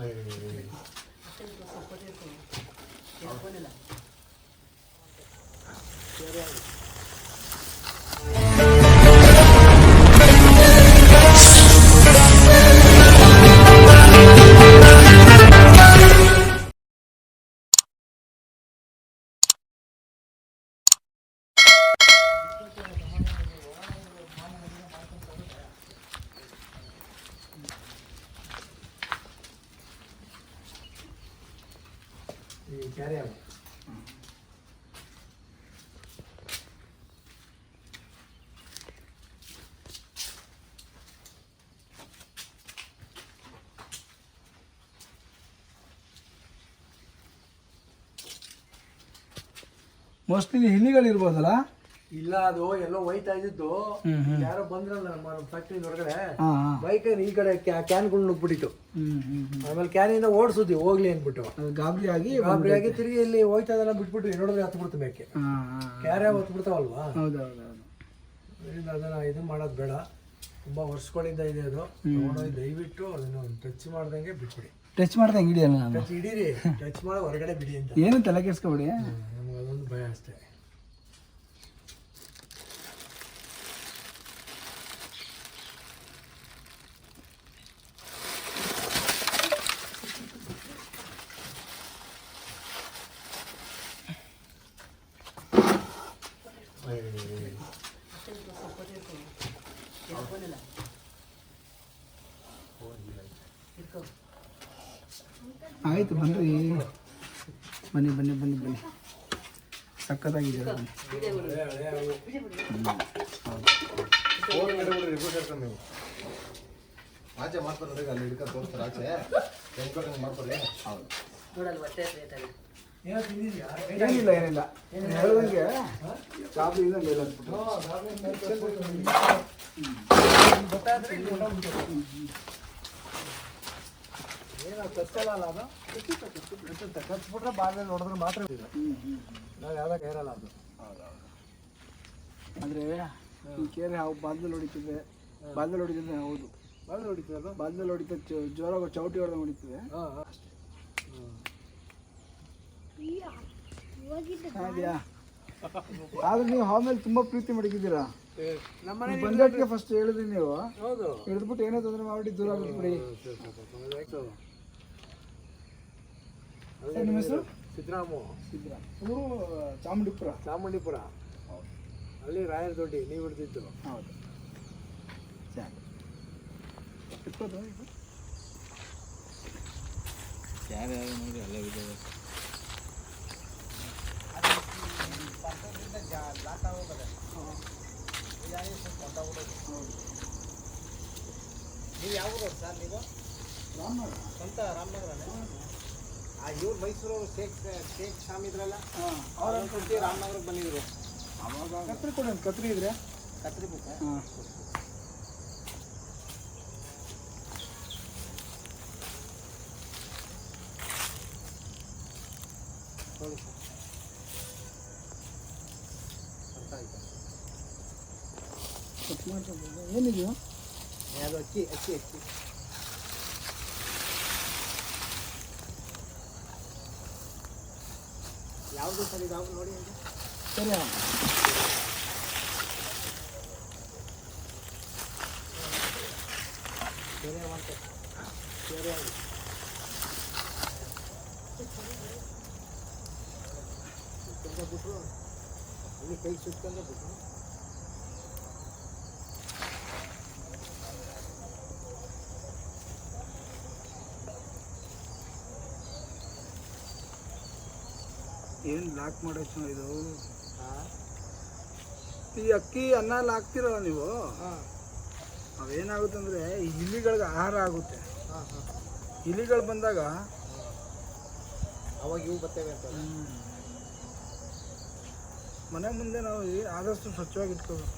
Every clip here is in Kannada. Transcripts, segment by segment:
eh, ಈ ಕ್ಯಾರಿ ಆಗ ಮೋಸ್ಟ್ಲಿ ಹಿಲಿಗಳಿರ್ಬೋದಲ್ಲ ಇಲ್ಲ ಅದು ಎಲ್ಲೋ ಹೋಯ್ತಾ ಇದ್ದಿದ್ದು. ಯಾರೋ ಬಂದ್ರಲ್ಲ ನಮ್ಮ ಫ್ಯಾಕ್ಟ್ರಿ ಹೊರಗಡೆ. ಬೈಕ್ ಈ ಕಡೆ ಕ್ಯಾನ್ಗಳು ನುಗ್ಬಿಟ್ಟಿತ್ತು ಆಮೇಲೆ ಕ್ಯಾನಿಂದ ಓಡಿಸುದ್ವಿ ಹೋಗ್ಲಿ ಅಂದ್ಬಿಟ್ಟು. ಅದು ಗಾಬರಿ ಆಗಿ ಗಾಬರಿಯಾಗಿ ತಿರುಗಿ ಇಲ್ಲಿ ಹೋಯ್ತಾ ಇದೆಲ್ಲ ಬಿಟ್ಬಿಟ್ಟು ನೋಡಿದ್ರೆ ಹತ್ತು ಬಿಡ್ತು ಮೇಕೆ. ಹಾ ಕ್ಯಾರೆ ಹತ್ತು ಬಿಡ್ತಾವಲ್ವಾ? ಅದನ್ನ ಇದು ಮಾಡೋದು ಬೇಡ. ತುಂಬಾ ವರ್ಷಗಳಿಂದ ಇದೆ ಅದು. ತಗೊಂಡೋಗಿ ದಯವಿಟ್ಟು ಅದನ್ನ ಟಚ್ ಮಾಡ್ದಂಗೆ ಬಿಟ್ಬಿಡಿ. ಟಚ್ ಮಾಡ್ದಂಗೆ ಹಿಡಿಯಲ್ಲ ನಾನು? ಟಚ್ ಹಿಡೀರಿ. ಟಚ್ ಮಾಡಿ ಹೊರಗಡೆ ಬಿಡಿ ಅಂತ. ಏನು ತಲೆ ಕೆಡ್ಸ್ಕೊಬಿಡಿ? ನಮ್ಗೆ ಅದೊಂದು ಭಯ ಅಷ್ಟೇ. ಆಯ್ತು ಬನ್ನಿ ಬನ್ನಿ ಬನ್ನಿ ಬನ್ನಿ ಬನ್ನಿ. ಸಕ್ಕತ್ತಾಗಿದೆ ಬನ್ನಿ ಆಚೆ ಮಾಡ್ತಾರೆ ಅಲ್ಲಿ ಹಿಡ್ಕೊಂಡು ತೋರಿಸ್ತಾರೆ ಆಚೆ ಮಾಡ್ಕೊಳ್ಳಿ ಏನೋ ತಿಂದಿದ್ಯಾ ಏನಿಲ್ಲ ಏನಿಲ್ಲ. ಹೇಳಿದಂಗೆ ಹೇಳ್ದಂಗೆ ಚಾಪು ಇದ್ದಂಗೆ ಇಲ್ಲ. ಏನೋ ಕಚ್ಚಲ್ಲ ಅಲ್ಲ ಅದು? ಕಚ್ಬಿಟ್ರೆ ಬಾಲ್ಯ ನೋಡಿದ್ರೆ ಮಾತ್ರ ನಾವು ಯಾವ್ದಾಗ ಇರಲ್ಲ ಅದು. ಅಂದ್ರೆ ಈ ಕೇರೆ ಹಾವು ಬಾಲ್ದಲ್ಲಿ ಹೊಡಿತದೆ ಬಾಲ್ದಲ್ಲಿ ಹೊಡಿತದೆ ಹೌದು. ಬಾಲ್ದಲ್ಲಿ ಹೊಡಿತದೆ ಅದು ಬಾಲ್ದಲ್ಲಿ ಹೊಡಿತದೆ ಜೋರಾಗ ಚೌಟಿ ಹೊಡೆದಂಗೆ ಹೊಡಿತದೆ. ಹಾಂ. ಆದ್ರೆ ನೀವು ಆಮೇಲೆ ಮೇಲೆ ತುಂಬಾ ಪ್ರೀತಿ ಮಡಗಿದ್ದೀರಾ? ಬಂದಟ್ಟಿಗೆ ಫಸ್ಟ್ ಹೇಳಿದ್ರಿ ನೀವು. ಹೌದು. ಹಿಡಿದ್ಬಿಟ್ಟು ಏನೋ ತೊಂದರೆ ಮಾಡಿ ದೂರ ಬಿಟ್ಬಿಡಿ ಬಿಡಿ ನಿಮ್ಮ ಹೆಸರು? ಸಿದ್ದರಾಮು. ಸಿದ್ದರಾಮ. ಊರು ಚಾಮುಂಡಿಪುರ. ಚಾಮುಂಡಿಪುರ. ಅಲ್ಲಿ ರಾಯರ ದೊಡ್ಡಿ ನೀವು ಹಿಡಿದಿದ್ದು. ಹೌದು. ಯಾರ್ಯಾರು ನೋಡಿ ಇದು? ನೀವು ಯಾವ ಊರವ್ರು ಸರ್ ನೀವು ರಾಮನಗರ ಸ್ವಂತ ರಾಮನಗರನೇ ಆ ಇವ್ರು ಮೈಸೂರವರು ಶೇಖ್ ಶೇಖ್ ಶಾಮ್ ಇದ್ರಲ್ಲ ಅವ್ರ ರಾಮನಗರಕ್ಕೆ ಬಂದಿದ್ರು ಅವಾಗ ಕತ್ರಿ ಕೊಡಿ ಒಂದು ಕತ್ರಿ ಇದ್ರೆ ಕತ್ರಿ ಬುಕ್ ಹಾಂ ಸರ್ ಅರ್ಥ ಆಯ್ತಾ ಕಟ್ ಮಾಡ್ಕೊಂಡು ಏನಿದೆಯೋ ಅದು ಅಕ್ಕಿ ಅಕ್ಕಿ ಅಕ್ಕಿ ಯಾವುದು ಸರ್ ಇದು ಯಾವ್ದು ನೋಡಿ ಅಂತ ಸರಿ ಅಣ್ಣ. ಬೇರೆ ಮಾಡ್ತಾರೆ ಬೇರೆ ಆಗಿ ಸುತ್ಕೊಂಡ ಬಿಟ್ರು ಅಲ್ಲಿ ಕೈ ಸುತ್ಕೊಂಡ ಬಿಟ್ರು ಏನು ಲಾಕ್ ಮಾಡೈತೆ ಇದು? ಈ ಅಕ್ಕಿ ಅನ್ನ ಲಾಕ್ತಿರಲ್ಲ ಹಾಕ್ತಿರಲ್ಲ ನೀವು? ಹಾಂ. ಅವೇನಾಗುತ್ತೆ ಅಂದರೆ ಈ ಇಲಿಗಳಿಗೆ ಆಹಾರ ಆಗುತ್ತೆ. ಹಾಂ ಹಾಂ. ಇಲಿಗಳು ಬಂದಾಗ ಅವಾಗ ಇವು ಬರ್ತೇವೆ ಅಂತ ಮನೆ ಮುಂದೆ ನಾವು ಆದಷ್ಟು ಸ್ವಚ್ಛವಾಗಿ ಇಟ್ಕೋಬೇಕು.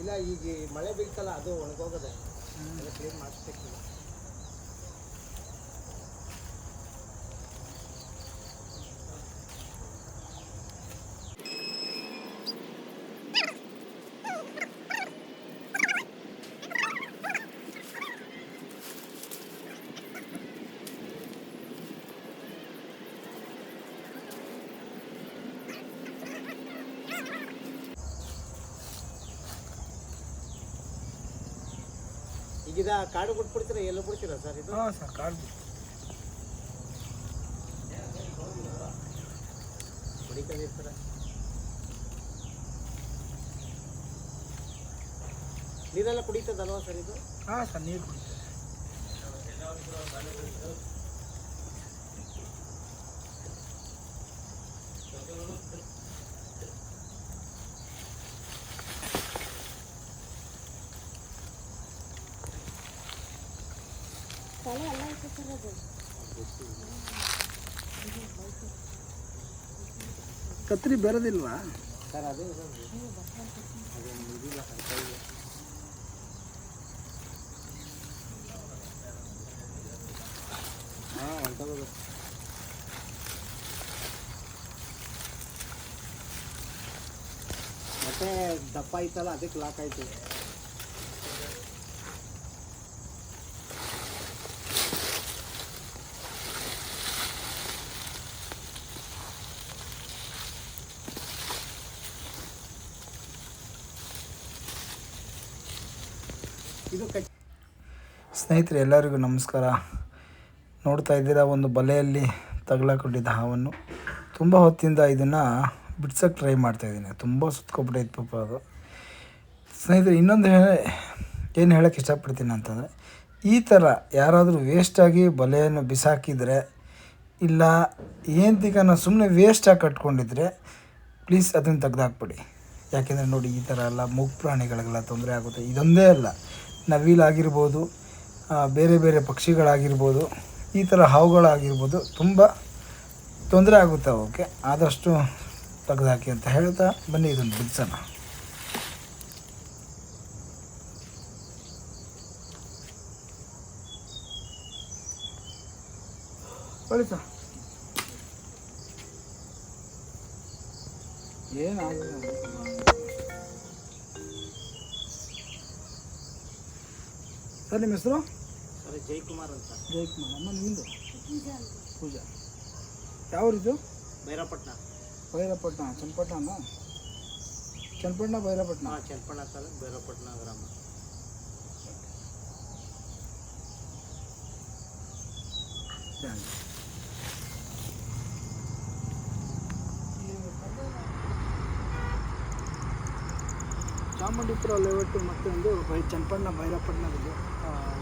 ಇಲ್ಲ ಈಗ ಮಳೆ ಬೀಳ್ತಲ್ಲ ಅದು ಒಣಗೋಗದೆ. ಕ್ಲೀನ್ ಮಾಡಿಸ್ಬೇಕಿಲ್ಲ. ಈಗ ಇದು ಕಾಡು ಬಿಟ್ಬಿಡ್ತೀರಾ ಎಲ್ಲ ಬಿಡ್ತೀರಾ ಸರ್ ಇದು? ಹಾಂ ಸರ್ ಕಾಡು ಹೊಡಿಕೊಂಡಿರ್ತೀರ ನೀರೆಲ್ಲ ಕುಡಿತದಲ್ವಾ ಸರ್ ಇದು? ಹಾಂ ಸರ್ ನೀರು ಕುಡಿತೀವಿ ಕತ್ರಿ ಬೆರೆದಿಲ್ವಾ? ಸರ್ ಅದೇ ಹಾಂ ಹೊಂಟೋಗೋದು ಮತ್ತೆ ದಪ್ಪ ಐತಲ್ಲ ಅದಕ್ಕೆ ಲಾಕ್ ಆಯ್ತು. ಸ್ನೇಹಿತರೆ, ಎಲ್ಲರಿಗೂ ನಮಸ್ಕಾರ. ನೋಡ್ತಾ ಇದ್ದೀರಾ, ಒಂದು ಬಲೆಯಲ್ಲಿ ತಗಲಾಕೊಂಡಿದ್ದ ಹಾವನ್ನು. ತುಂಬ ಹೊತ್ತಿಂದ ಇದನ್ನು ಬಿಡ್ಸೋಕ್ಕೆ ಟ್ರೈ ಮಾಡ್ತಾಯಿದ್ದೀನಿ ತುಂಬ ಸುತ್ಕೊಬಿಟ್ಟೈತೆ ಪಾಪ ಅದು. ಸ್ನೇಹಿತರೆ, ಇನ್ನೊಂದು ಏನು ಹೇಳೋಕ್ಕೆ ಇಷ್ಟಪಡ್ತೀನಿ ಅಂತಂದರೆ, ಈ ಥರ ಯಾರಾದರೂ ವೇಸ್ಟಾಗಿ ಬಲೆಯನ್ನು ಬಿಸಾಕಿದರೆ, ಇಲ್ಲ ಏನು ನಾನು ಸುಮ್ಮನೆ ವೇಸ್ಟಾಗಿ ಕಟ್ಕೊಂಡಿದ್ರೆ ಪ್ಲೀಸ್ ಅದನ್ನು ತೆಗ್ದಾಕ್ಬಿಡಿ. ಯಾಕೆಂದರೆ ನೋಡಿ, ಈ ಥರ ಎಲ್ಲ ಮೂಗು ಪ್ರಾಣಿಗಳಿಗೆಲ್ಲ ತೊಂದರೆ ಆಗುತ್ತೆ. ಇದೊಂದೇ ಅಲ್ಲ. ನವಿಲಾಗಿರ್ಬೋದು ಬೇರೆ ಬೇರೆ ಪಕ್ಷಿಗಳಾಗಿರ್ಬೋದು, ಈ ಥರ ಹಾವುಗಳಾಗಿರ್ಬೋದು, ತುಂಬ ತೊಂದರೆ ಆಗುತ್ತೆ ಅವಕ್ಕೆ ಆದಷ್ಟು ತೆಗೆದಾಕಿ ಅಂತ ಹೇಳ್ತಾ ಬನ್ನಿ ಇದನ್ನು ಬಿಡಿಸೋಣ ಹೇಳಿ ಸರ್ ಏನಾಗಿಲ್ಲ ಸರ್ ನಿಮ್ಮ ಹೆಸರು ಸರ್ ಜಯಕುಮಾರ್ ಅಂತ ಜಯಕುಮಾರ್ ಅಮ್ಮ ನಿಮ್ಮದು ಪೂಜಾ ಯಾವ್ರಿದು ಭೈರಪಟ್ನ ಭೈರಪಟ್ಟಣ ಚನ್ನಪಟ್ಟಣ ಚನ್ನಪಟ್ಟಣ ಭೈರಪಟ್ಟಣ ಹಾಂ ಚನ್ನಪಣ್ಣ ತಾಲೂಕು ಭೈರಪಟ್ನ ಗ್ರಾಮ ಥ್ಯಾಂಕ್ಸ್ ಚಾಮುಂಡಿಪುರ ಲೇಔಟ್ ಮತ್ತೆ ಒಂದು ಬೈ ಚನ್ನಪಣ್ಣ ಭೈರಪಟ್ಟಣದಲ್ಲಿ ಆ,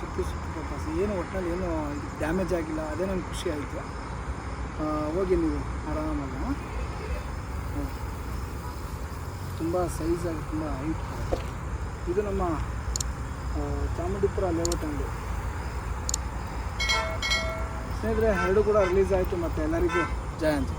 ಸುತ್ತಿ ಸುತ್ತಿ ಏನು ಒಟ್ಟಿನಲ್ಲಿ ಏನು ಡ್ಯಾಮೇಜ್ ಆಗಿಲ್ಲ, ಅದೇ ನನಗೆ ಖುಷಿ ಆಯಿತು. ಹೋಗಿ ನೀವು ಆರಾಮಲ್ಲ? ತುಂಬ ಸೈಜಾಗಿ ತುಂಬ ಹೈಟ್ ಇದು. ನಮ್ಮ ಚಾಮುಂಡಿಪುರ ಲೇಔಟ್ ಅಂಗಡಿ. ಸ್ನೇಹಿತರೆ, ಎರಡು ಕೂಡ ರಿಲೀಸ್ ಆಯಿತು, ಮತ್ತು ಎಲ್ಲರಿಗೂ ಜಯಂತಿ.